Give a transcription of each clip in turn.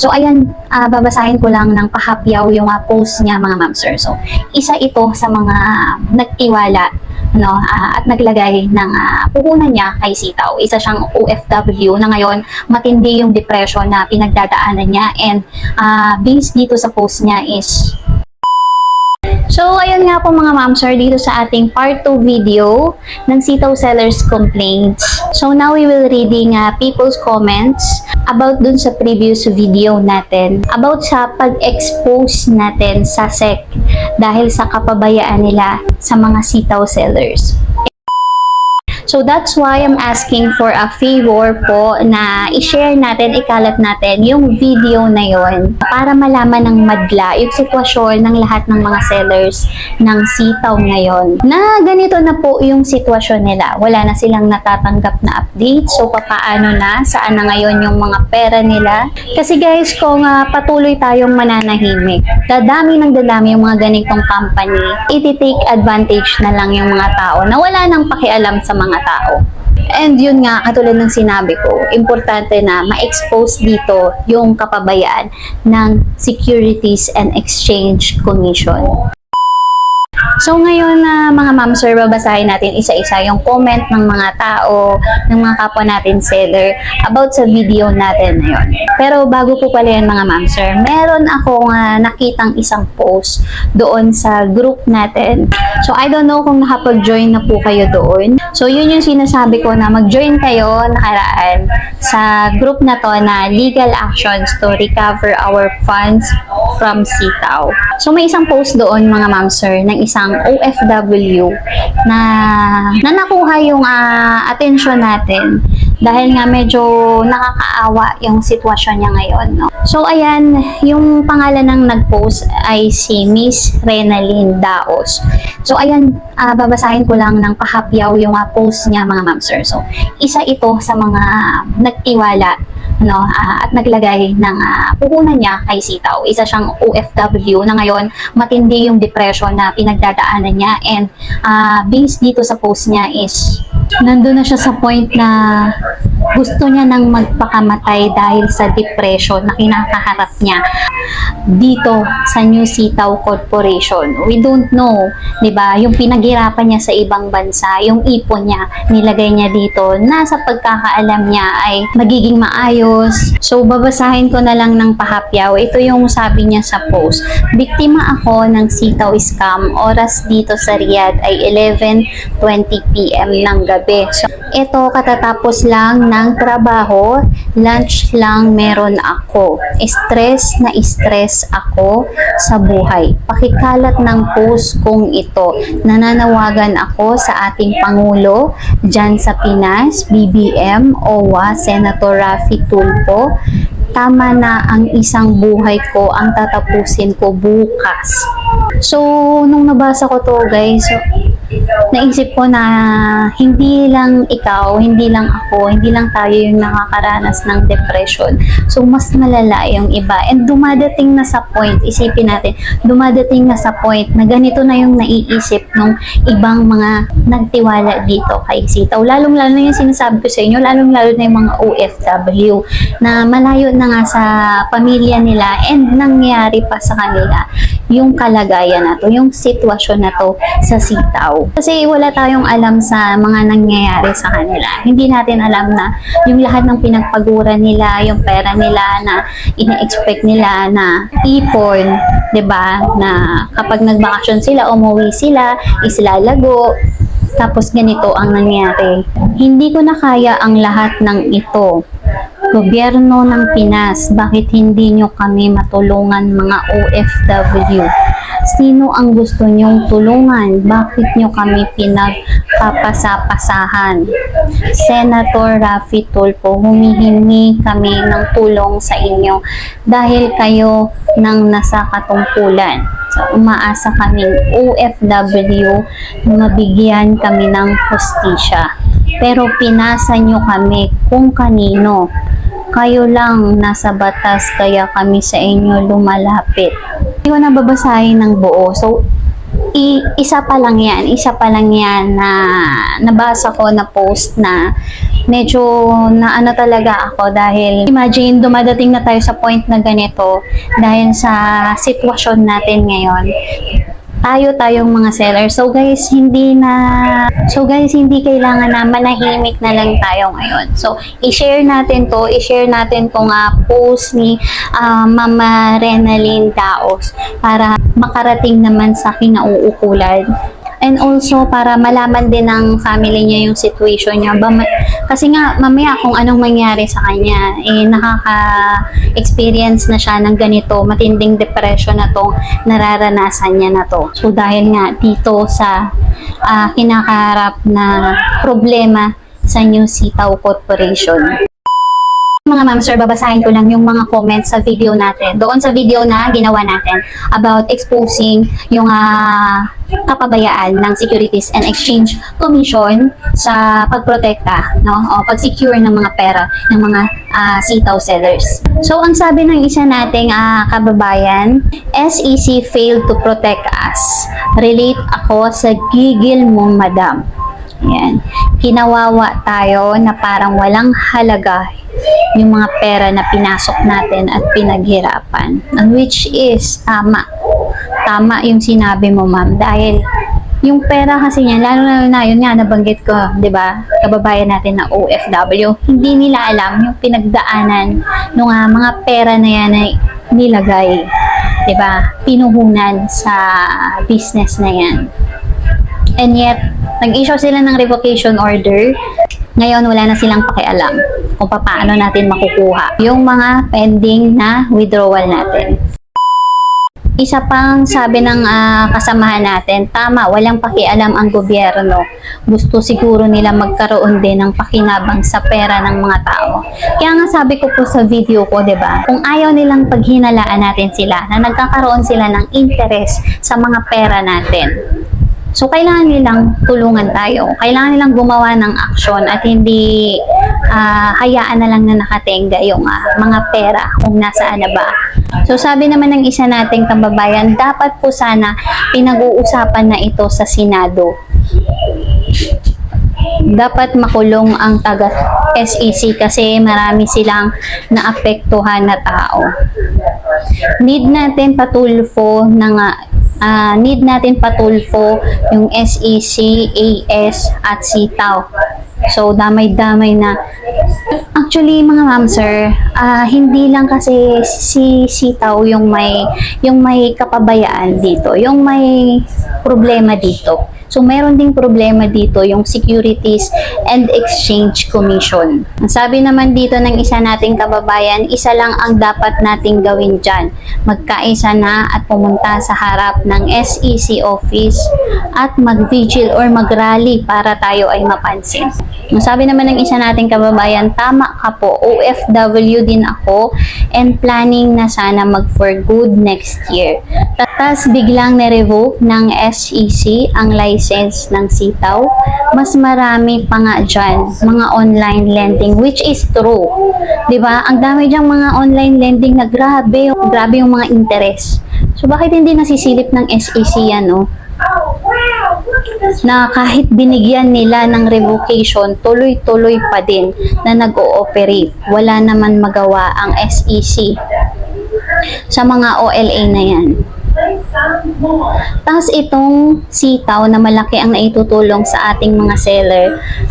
So ayan, ah, babasahin ko lang ng pahapyaw yung ah, post niya mga ma'am sir. So isa ito sa mga nagtiwala no, ah, at naglagay ng ah, puhunan niya kay Sitaw. Isa siyang OFW na ngayon matindi yung depression na pinagdadaanan niya and ah, based dito sa post niya is So, ayun nga po mga ma'am sir, dito sa ating part 2 video ng Sitaw Sellers Complaints. So, now we will reading uh, people's comments about dun sa previous video natin. About sa pag-expose natin sa SEC dahil sa kapabayaan nila sa mga sitaw sellers. So that's why I'm asking for a favor po na i-share natin, ikalat natin yung video na yon para malaman ng madla yung sitwasyon ng lahat ng mga sellers ng sitaw ngayon. Na ganito na po yung sitwasyon nila. Wala na silang natatanggap na update. So papaano na, saan na ngayon yung mga pera nila. Kasi guys, kung ah, patuloy tayong mananahimik, dadami ng dadami yung mga ganitong company, iti-take advantage na lang yung mga tao na wala nang pakialam sa mga tao. And yun nga, katulad ng sinabi ko, importante na ma-expose dito yung kapabayaan ng Securities and Exchange Commission. So ngayon na mga ma'am sir, babasahin natin isa-isa yung comment ng mga tao, ng mga kapwa natin seller about sa video natin na yun. Pero bago po pala yan mga ma'am sir, meron akong ah, nakitang isang post doon sa group natin. So I don't know kung nakapag-join na po kayo doon. So yun yung sinasabi ko na mag-join kayo nakaraan sa group na to na legal actions to recover our funds from sitaw. So may isang post doon mga ma'am sir ng isang OFW na na nakuha yung ah, attention natin dahil nga medyo nakakaawa yung sitwasyon niya ngayon. No? So ayan, yung pangalan ng nag-post ay si Miss Renalyn Daos. So ayan, ah, babasahin ko lang ng pahapyaw yung ah, post niya mga ma'am sir. So isa ito sa mga nagtiwala no ah, at naglagay ng ah, puhunan niya kay Sitaw. Isa siyang OFW na ngayon matindi yung depression na pinagdadaanan niya and ah, based dito sa post niya is nandun na siya sa point na gusto niya nang magpakamatay dahil sa depression na kinakaharap niya dito sa New Sitaw Corporation. We don't know, 'di ba? Yung pinaghirapan niya sa ibang bansa, yung ipon niya, nilagay niya dito na sa pagkakaalam niya ay magiging maayos. So babasahin ko na lang ng pahapyaw. Ito yung sabi niya sa post. Biktima ako ng sitaw scam. Oras dito sa Riyadh ay 11:20 PM ng gabi. So ito katatapos lang ng trabaho, lunch lang meron ako. Stress na stress ako sa buhay. Pakikalat ng post kong ito. Nananawagan ako sa ating Pangulo dyan sa Pinas, BBM, OWA, Senator Rafi Tulfo. Tama na ang isang buhay ko ang tatapusin ko bukas. So, nung nabasa ko to guys, naisip ko na hindi lang ikaw, hindi lang ako, hindi lang tayo yung nakakaranas ng depression. So, mas malala yung iba. And dumadating na sa point, isipin natin, dumadating na sa point na ganito na yung naiisip ng ibang mga nagtiwala dito kay Sitaw. Lalong-lalo na yung sinasabi ko sa inyo, lalong-lalo na yung mga OFW na malayo na nga sa pamilya nila and nangyari pa sa kanila yung kalagayan na to, yung sitwasyon na to sa sitaw. Kasi wala tayong alam sa mga nangyayari sa kanila. Hindi natin alam na yung lahat ng pinagpagura nila, yung pera nila na ina-expect nila na ipon, 'di ba? Na kapag nagbakasyon sila, umuwi sila, islalago, tapos ganito ang nangyari. Hindi ko na kaya ang lahat ng ito. Gobyerno ng Pinas, bakit hindi nyo kami matulungan mga OFW? Sino ang gusto nyong tulungan? Bakit nyo kami pinagpapasapasahan? Senator Rafi Tulfo, humihingi kami ng tulong sa inyo dahil kayo nang nasa katungkulan. So, umaasa kaming OFW mabigyan kami ng hostisya. Pero pinasa nyo kami kung kanino. Kayo lang nasa batas kaya kami sa inyo lumalapit. Hindi ko na babasahin ng buo. So, i- isa pa lang yan, isa pa lang yan na nabasa ko na post na medyo na ano talaga ako dahil imagine dumadating na tayo sa point na ganito dahil sa sitwasyon natin ngayon tayo tayong mga seller. So guys, hindi na So guys, hindi kailangan na manahimik na lang tayo ngayon. So i-share natin to, i-share natin tong uh, post ni ah, Mama Renalyn Daos para makarating naman sa kinauukulan. And also, para malaman din ng family niya yung situation niya. Ba, kasi nga, mamaya kung anong mangyari sa kanya, eh, nakaka-experience na siya ng ganito, matinding depression na to, nararanasan niya na to. So, dahil nga dito sa ah, kinakaharap na problema sa New Sitaw Corporation. Mga ma'am sir, babasahin ko lang yung mga comments sa video natin. Doon sa video na ginawa natin about exposing yung ah, kapabayaan ng Securities and Exchange Commission sa pagprotekta, no? O pag-secure ng mga pera ng mga ah, sitaw sellers. So, ang sabi ng isa nating ah, kababayan, SEC failed to protect us. Relate ako sa gigil mo, madam. Yan. Kinawawa tayo na parang walang halaga yung mga pera na pinasok natin at pinaghirapan. And which is tama. Tama yung sinabi mo, ma'am. Dahil yung pera kasi niya, lalo na na yun nga, nabanggit ko, di ba, kababayan natin na OFW, hindi nila alam yung pinagdaanan ng mga pera na yan ay nilagay, di ba, pinuhunan sa business na yan. And yet, nag-issue sila ng revocation order. Ngayon, wala na silang pakialam kung paano natin makukuha yung mga pending na withdrawal natin. Isa pang sabi ng ah, kasamahan natin, tama, walang pakialam ang gobyerno. Gusto siguro nila magkaroon din ng pakinabang sa pera ng mga tao. Kaya nga sabi ko po sa video ko, 'di ba? Kung ayaw nilang paghinalaan natin sila na nagkakaroon sila ng interest sa mga pera natin. So, kailangan nilang tulungan tayo. Kailangan nilang gumawa ng aksyon at hindi ah, hayaan na lang na nakatenga yung ah, mga pera kung nasaan na ba. So, sabi naman ng isa nating kababayan, dapat po sana pinag-uusapan na ito sa Senado. Dapat makulong ang taga SEC kasi marami silang naapektuhan na tao. Need natin patulfo ng ah, need natin patulfo yung SEC, AS at SITAW. So, damay-damay na. Actually, mga ma'am sir, ah, hindi lang kasi si Sitaw yung may yung may kapabayaan dito, yung may problema dito. So, meron ding problema dito yung Securities and Exchange Commission. Ang sabi naman dito ng isa nating kababayan, isa lang ang dapat nating gawin dyan. Magkaisa na at pumunta sa harap ng SEC office at mag-vigil or mag-rally para tayo ay mapansin. Ang sabi naman ng isa nating kababayan, tama ka po, OFW din ako and planning na sana mag for good next year. Tapos biglang na-revoke ng SEC ang license ng sitaw. Mas marami pa nga dyan, mga online lending, which is true. ba Ang dami dyang mga online lending na grabe, grabe yung mga interest. So bakit hindi nasisilip ng SEC yan, no? na kahit binigyan nila ng revocation, tuloy-tuloy pa din na nag-ooperate. Wala naman magawa ang SEC sa mga OLA na yan. Tapos itong sitaw na malaki ang naitutulong sa ating mga seller,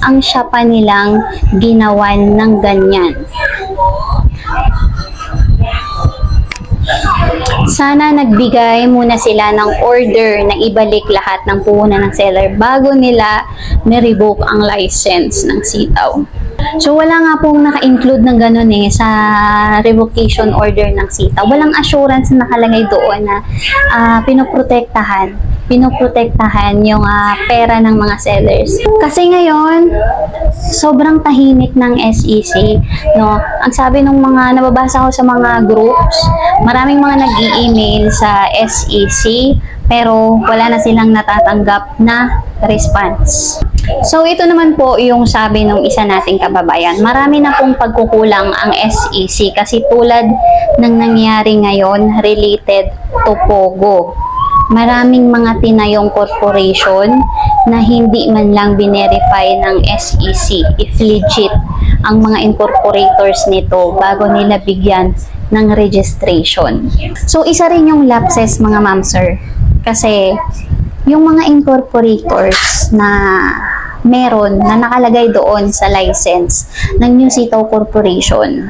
ang siya pa nilang ginawan ng ganyan. Sana nagbigay muna sila ng order na ibalik lahat ng puhunan ng seller bago nila ni-revoke ang license ng sitaw. So wala nga pong naka-include ng ganun eh sa revocation order ng sitaw. Walang assurance na nakalagay doon na ah, pinoprotektahan pinoprotektahan yung ah, pera ng mga sellers. Kasi ngayon, sobrang tahimik ng SEC, no? Ang sabi ng mga nababasa ko sa mga groups, maraming mga nag-i-email sa SEC pero wala na silang natatanggap na response. So ito naman po yung sabi ng isa nating kababayan. Marami na pong pagkukulang ang SEC kasi tulad ng nangyari ngayon related to Pogo. Maraming mga tinayong corporation na hindi man lang binerify ng SEC if legit ang mga incorporators nito bago nila bigyan ng registration. So, isa rin yung lapses mga ma'am sir. Kasi, yung mga incorporators na meron na nakalagay doon sa license ng New Sitaw Corporation,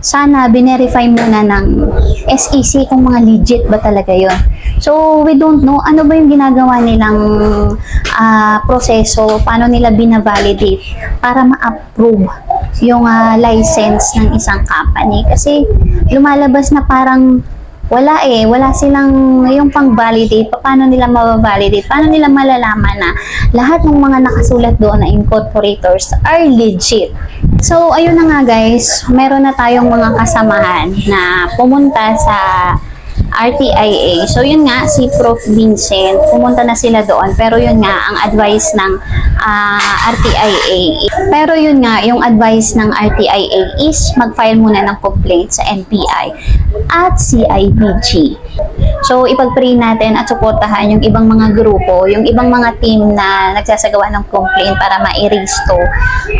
sana binerify muna ng SEC kung mga legit ba talaga yon. So, we don't know ano ba yung ginagawa nilang ah, proseso, paano nila binavalidate para ma-approve yung ah, license ng isang company. Kasi lumalabas na parang wala eh, wala silang yung pang-validate, paano nila ma-validate, paano nila malalaman na lahat ng mga nakasulat doon na incorporators are legit. So, ayun na nga guys, meron na tayong mga kasamahan na pumunta sa RTIA. So, yun nga, si Prof. Vincent, pumunta na sila doon. Pero yun nga, ang advice ng ah, RTIA. Pero yun nga, yung advice ng RTIA is mag-file muna ng complaint sa NPI at CIBG. So, ipag-pray natin at suportahan yung ibang mga grupo, yung ibang mga team na nagsasagawa ng complaint para ma-erase to.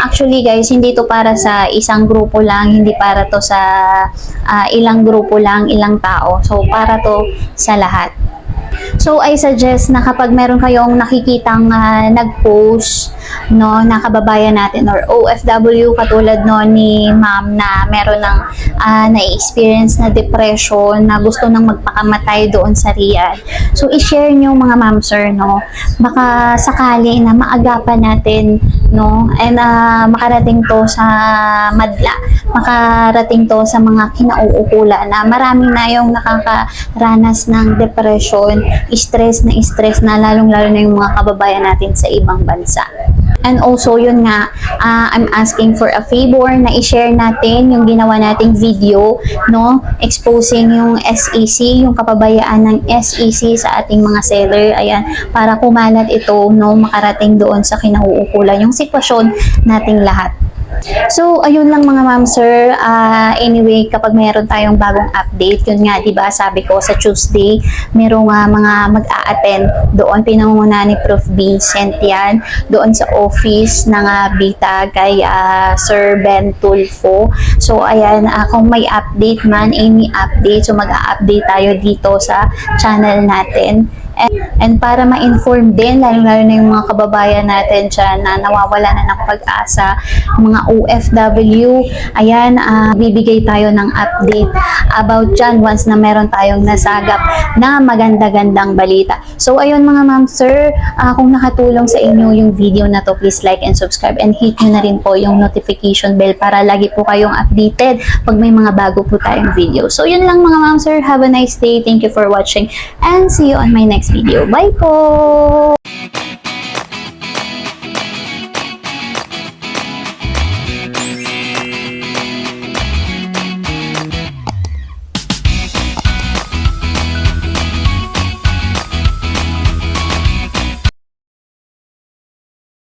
Actually, guys, hindi to para sa isang grupo lang, hindi para to sa ah, ilang grupo lang, ilang tao. So, para to sa lahat. So, I suggest na kapag meron kayong nakikitang ah, nag-post, no, na kababayan natin or OFW katulad no ni ma'am na meron ng ah, na-experience na depression na gusto nang magpakamatay doon sa Riyadh. So, i-share nyo mga ma'am sir, no, baka sakali na maagapan natin, no, and ah, makarating to sa madla, makarating to sa mga kinauukula na marami na yung nakakaranas ng depression, stress na stress na lalong-lalo na yung mga kababayan natin sa ibang bansa. And also, yun nga, ah, I'm asking for a favor na i-share natin yung ginawa nating video, no? Exposing yung SEC, yung kapabayaan ng SEC sa ating mga seller. Ayan, para kumalat ito, no? Makarating doon sa kinauukulan yung sitwasyon nating lahat. So, ayun lang mga ma'am sir. Ah, anyway, kapag meron tayong bagong update, yun nga, di ba, sabi ko sa Tuesday, merong ah, mga mag-a-attend doon, pinamumuna ni Prof. Vincent yan, doon sa office ng ah, Bita kay ah, Sir Ben Tulfo. So, ayan, ah, kung may update man, any update, so mag-a-update tayo dito sa channel natin. And, and para ma-inform din, lalo-lalo na yung mga kababayan natin dyan na nawawala na ng pag-asa, mga OFW, ayan, ah, bibigay tayo ng update about dyan once na meron tayong nasagap na maganda-gandang balita. So, ayun mga ma'am, sir, ah, kung nakatulong sa inyo yung video na to, please like and subscribe and hit nyo na rin po yung notification bell para lagi po kayong updated pag may mga bago po tayong video. So, yun lang mga ma'am, sir. Have a nice day. Thank you for watching and see you on my next video. Bye po!